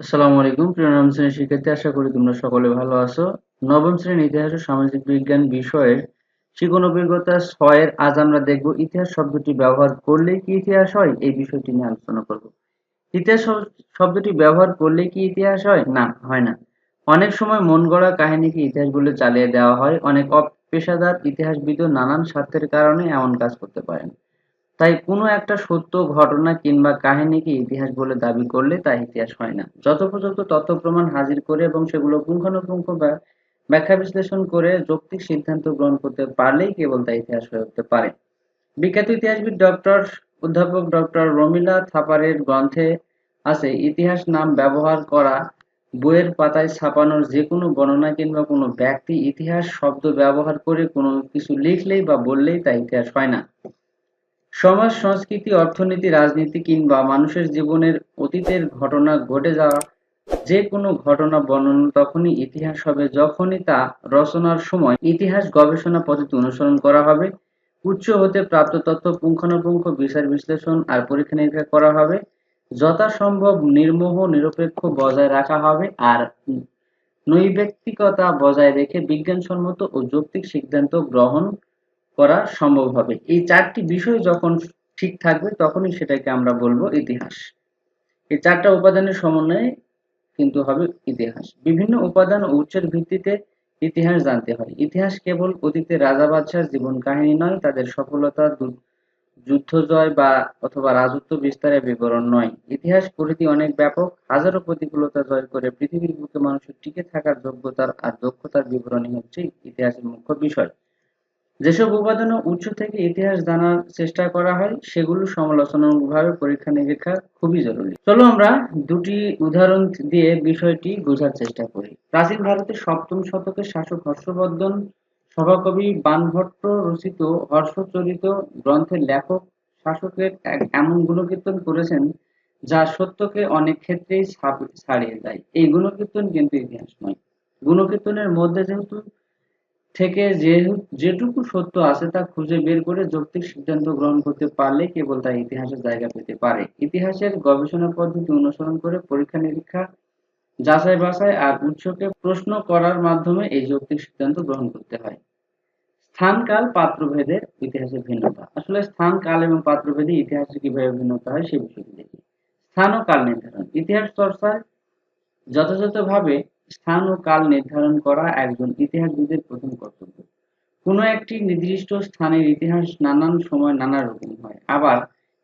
আসসালামু আলাইকুম। প্রিয় নবম শ্রেণির শিক্ষার্থী, আশা করি তোমরা সকলে ভালো আছো। নবম শ্রেণির ইতিহাস ও সামাজিক বিজ্ঞান বিষয়ের অভিজ্ঞতা ছয়ের আজ আমরা দেখব ইতিহাস শব্দটি ব্যবহার করলে কি ইতিহাস হয়, এই বিষয়টি নিয়ে আলোচনা করব। ইতিহাস শব্দটি ব্যবহার করলে কি ইতিহাস হয়? না হয় না। অনেক সময় মন গড়া কাহিনীকে ইতিহাস বলে চালিয়ে দেওয়া হয়। অনেক অপেশাদার ইতিহাসবিদও নানান স্বার্থের কারণে এমন কাজ করতে পারেন। তাই কোনো একটা সত্য, ঘটনা কিংবা কাহিনীকে ইতিহাস বলে দাবি করলে তা ইতিহাস হয় না। যথোপযুক্ত তথ্য প্রমাণ হাজির করে এবং সেগুলো পুঙ্খানুপুঙ্খ বা ব্যাখ্যা বিশ্লেষণ করে যৌক্তিক সিদ্ধান্ত গ্রহণ করতে পারলেই কেবল তা ইতিহাস হয়ে উঠতে পারে। বিখ্যাত ইতিহাসবিদ ডক্টর, অধ্যাপক ডক্টর রমিলা থাপারের গ্রন্থে আছে, ইতিহাস নাম ব্যবহার করা, বইয়ের পাতায় ছাপানোর যে কোনো বর্ণনা কিংবা কোনো ব্যক্তি ইতিহাস, শব্দ ব্যবহার করে কোনো কিছু লিখলেই বা বললেই তা ইতিহাস হয় না। সমাজ, সংস্কৃতি, অর্থনীতি, রাজনীতি কিংবা মানুষের জীবনের অতীতের ঘটনা ঘটে যাওয়া যে কোনো ঘটনা বর্ণনা তখনই ইতিহাস হবে, যখনই তা রচনার সময় ইতিহাস গবেষণা পদ্ধতি অনুসরণ করা হবে, উচ্চ হতে প্রাপ্ত তথ্য পুঙ্খানুপুঙ্খ বিচার বিশ্লেষণ আর পরীক্ষা নিরীক্ষা করা হবে, যথাসম্ভব নির্মোহ, নিরপেক্ষ বজায় রাখা হবে আর নৈব্যক্তিকতা বজায় রেখে বিজ্ঞানসম্মত ও যৌক্তিক সিদ্ধান্ত গ্রহণ করা সম্ভব হবে। এই চারটি বিষয় যখন ঠিক থাকবে, তখনই সেটাকে আমরা বলব ইতিহাস। এই চারটা উপাদানের সমন্বয়ে কিন্তু হবে ইতিহাস। বিভিন্ন উপাদান ও উৎসের ভিত্তিতে ইতিহাস জানতে হয়। ইতিহাস কেবল অতীতে রাজা বাদশার জীবন কাহিনী নয়, তাদের সফলতা যুদ্ধ জয় বা অথবা রাজত্ব বিস্তারের বিবরণ নয়। ইতিহাস পরিধি অনেক ব্যাপক। হাজারো প্রতিকূলতা জয় করে পৃথিবীর বুকে মানুষের টিকে থাকার যোগ্যতার আর দক্ষতার বিবরণী হচ্ছে ইতিহাসের মুখ্য বিষয়। যেসব উপাদান উৎস থেকে ইতিহাস জানার চেষ্টা করা হয়, সেগুলো সমালোচনামূলকভাবে পরীক্ষা নিরীক্ষা খুবই জরুরি। চলো আমরা দুটি উদাহরণ দিয়ে বিষয়টি বোঝার চেষ্টা করি। প্রাচীন ভারতের সপ্তম শতকের শাসক হর্ষবর্ধন সভাকবি বানভট্ট রচিত হর্ষচরিত গ্রন্থের লেখক, শাসকের এক এমন গুণকীর্তন করেছেন যা সত্যকে অনেক ক্ষেত্রেই ছাড়িয়ে যায় এই গুণকীর্তন কিন্তু ইতিহাস নয় গুণকীর্তনের মধ্যে যেহেতু থেকে যে, যেটুকু সত্য আছে তা খুঁজে বের করে যৌক্তিক সিদ্ধান্ত গ্রহণ করতে পারলে কেবল তা ইতিহাসের জায়গা পেতে পারে। ইতিহাসের গবেষণা পদ্ধতি অনুসরণ করে পরীক্ষা নিরীক্ষা, যাচাই বাছাই আর উৎসকে প্রশ্ন করার মাধ্যমে এই যৌক্তিক সিদ্ধান্ত গ্রহণ করতে হয়। স্থান, কাল, পাত্রভেদের ইতিহাসের ভিন্নতা। আসলে স্থান, কাল এবং পাত্রভেদে ইতিহাসে কীভাবে ভিন্নতা হয় সে বিষয়টি দেখি। স্থান ও কাল নির্ধারণ। ইতিহাস চর্চায় যথাযথভাবে স্থান ও কাল নির্ধারণ করা একজন ইতিহাসবিদের প্রথম কর্তব্য। কোনো একটি নির্দিষ্ট স্থানের ইতিহাস নানান সময় নানা রকম হয়। আবার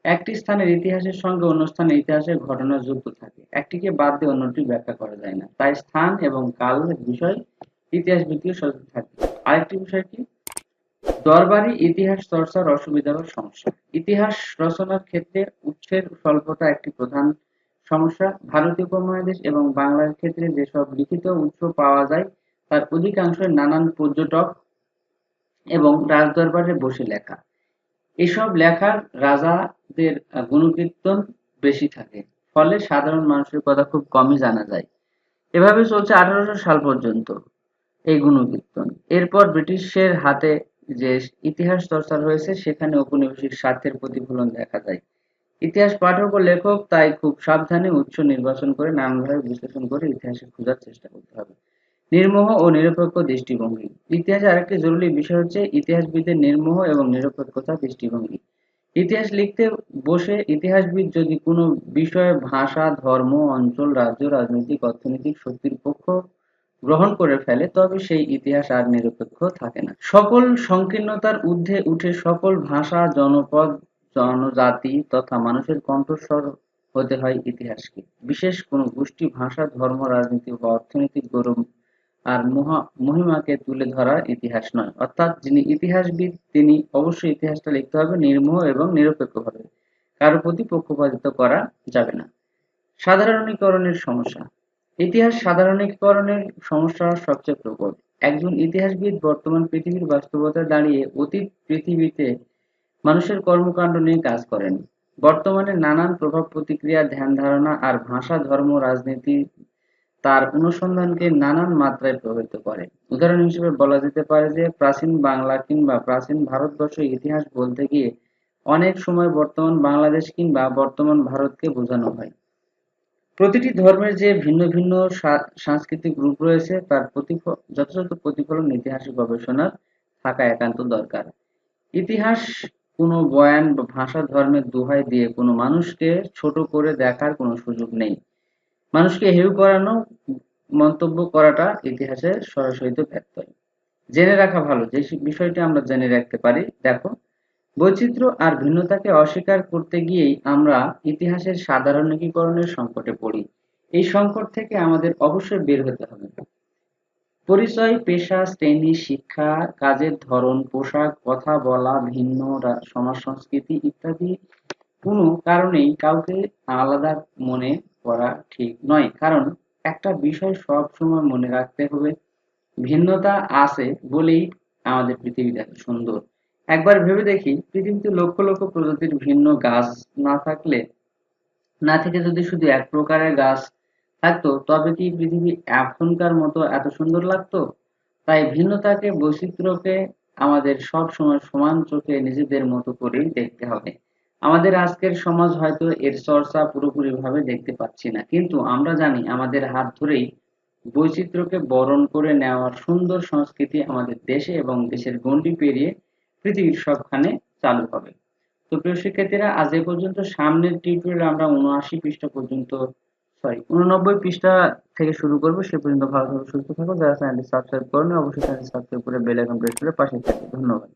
একটি স্থানের ইতিহাসের সঙ্গে অন্য স্থানের ইতিহাসের ঘটনা যুক্ত থাকে। একটিকে বাদ দিয়ে অন্যটি ব্যাখ্যা করা যায় না। তাই স্থান এবং কাল বিষয় ইতিহাস ভিত্তিক সচেতন থাকে। আরেকটি বিষয় কি? দরবারি ইতিহাস চর্চার অসুবিধা বা সমস্যা। ইতিহাস রচনার ক্ষেত্রে উৎসের স্বল্পতা একটি প্রধান সমস্যা, ভারতীয় উপমহাদেশ এবং বাংলার ক্ষেত্রে যেসব লিখিত উৎস পাওয়া যায়, তার অধিকাংশ নানান পর্যটক এবং রাজদরবারে বসে লেখা। এসব লেখার রাজাদের গুণকীর্তন বেশি থাকে, ফলে সাধারণ মানুষের কথা খুব কমই জানা যায়। এভাবে চলছে আঠারোশো সাল পর্যন্ত এই গুণকীর্তন। এরপর ব্রিটিশের হাতে যে ইতিহাস চর্চা হয়েছে, সেখানে ঔপনিবেশিক স্বার্থের প্রতিফলন দেখা যায়। ইতিহাস পাঠক ও লেখক, তাই খুব সাবধানে উৎস নির্বাচন করে নানানভাবে বিশ্লেষণ করে ইতিহাসে খোঁজার চেষ্টা করতে হবে। নির্মোহ ও নিরপেক্ষ দৃষ্টিভঙ্গি। ইতিহাসে আরেকটি জরুরি বিষয় হচ্ছে ইতিহাসবিদের নির্মোহ এবং নিরপেক্ষতা দৃষ্টিভঙ্গি। ইতিহাস লিখতে বসে ইতিহাসবিদ যদি কোনো বিষয়ে ভাষা, ধর্ম, অঞ্চল, রাজ্য, রাজনৈতিক, অর্থনৈতিক শক্তির পক্ষ গ্রহণ করে ফেলে, তবে সেই ইতিহাস আর নিরপেক্ষ থাকে না। সকল সংকীর্ণতার ঊর্ধ্বে উঠে সকল ভাষা, জনপদ জনজাতি তথা মানুষের কণ্ঠস্বর হতে হয় ইতিহাসকে। বিশেষ কোনো গোষ্ঠী, ভাষা, ধর্ম, রাজনীতি বা অর্থনৈতিক গৌরব আর মহিমাকে তুলে ধরার ইতিহাস নয়। অর্থাৎ যিনি ইতিহাসবিদ, তিনি অবশ্যই ইতিহাসটা লিখতে হবে নির্মোহ এবং নিরপেক্ষভাবে। কারও প্রতি পক্ষপাতিত্ব করা যাবে না। সাধারণীকরণের সমস্যা। ইতিহাস সাধারণীকরণের সমস্যা সবচেয়ে প্রবল। একজন ইতিহাসবিদ বর্তমান পৃথিবীর বাস্তবতায় দাঁড়িয়ে অতীত পৃথিবীতে মানুষের কর্মকাণ্ড নিয়ে কাজ করেন। বর্তমানে নানান প্রভাব প্রতিক্রিয়া, ধ্যান ধারণা আর ভাষা, ধর্ম, রাজনীতি তার অনুসন্ধানকে নানান মাত্রায় প্রভাবিত করে। উদাহরণ হিসেবে বলা যেতে পারে যে, প্রাচীন বাংলা কিংবা প্রাচীন ভারতবর্ষের ইতিহাস বলতে গিয়ে অনেক সময় বর্তমান বাংলাদেশ কিংবা বর্তমান ভারতকে বোঝানো হয়। প্রতিটি ধর্মের যে ভিন্ন ভিন্ন সাংস্কৃতিক রূপ রয়েছে, তার যথাযথ প্রতিফলন ইতিহাসে গবেষণার থাকা একান্ত দরকার। ইতিহাস কোনো বয়ান বা ভাষা ধর্মের দোহাই দিয়ে কোনো মানুষকে ছোট করে দেখার কোনো সুযোগ নেই। মানুষকে হেয় করানো, মন্তব্য করাটা ইতিহাসের সরাসরি ব্যত্যয়। জেনে রাখা ভালো, যে বিষয়টি আমরা জেনে রাখতে পারি, দেখো। বৈচিত্র্য আর ভিন্নতাকে অস্বীকার করতে গিয়েই আমরা ইতিহাসের সাধারণীকরণের সংকটে পড়ি। এই সংকট থেকে আমাদের অবশ্যই বের হতে হবে। পরিচয়, পেশা, শ্রেণি, শিক্ষা, কাজের ধরন, পোশাক, কথা বলা, ভিন্ন সমাজ সংস্কৃতি ইত্যাদি কোনো কারণেই কাউকে আলাদা মনে করা ঠিক নয়। কারণ একটা বিষয় সব সময় মনে রাখতে হবে, ভিন্নতা আছে বলেই আমাদের পৃথিবীটা সুন্দর। একবার ভেবে দেখি, পৃথিবীতে লক্ষ লক্ষ প্রজাতির ভিন্ন গাছ না থাকলে, না থেকে যদি শুধু এক প্রকারের গাছ থাকতো, তবে কি পৃথিবী এখনকার মতো এত সুন্দর লাগতো? তাই ভিন্নতাকে, বৈচিত্র্যকে আমাদের সব সময় সমান চোখে নিজেদের মতো করেই দেখতে হবে। আমাদের আজকের সমাজ হয়তো এর চর্চা পুরোপুরি ভাবে দেখতে পাচ্ছি না, কিন্তু আমরা জানি আমাদের হাত ধরেই বৈচিত্র্যকে বরণ করে নেওয়ার সুন্দর সংস্কৃতি আমাদের দেশে এবং দেশের গণ্ডি পেরিয়ে পৃথিবীর সবখানে চালু হবে। তো প্রিয় শিক্ষার্থীরা, আজ এ পর্যন্ত সামনের টিউটোরিয়াল আমরা উনআশি পৃষ্ঠা পর্যন্ত সরি উননব্বই পৃষ্ঠা থেকে শুরু করব। সে পর্যন্ত ভালো থাকো, সুস্থ থাকো। যারা চ্যানেলটি সাবস্ক্রাইব করেনি, অবশ্যই চ্যানেলটি সাবস্ক্রাইব করে বেল আইকন প্রেস করে পাশে থাকবে ধন্যবাদ।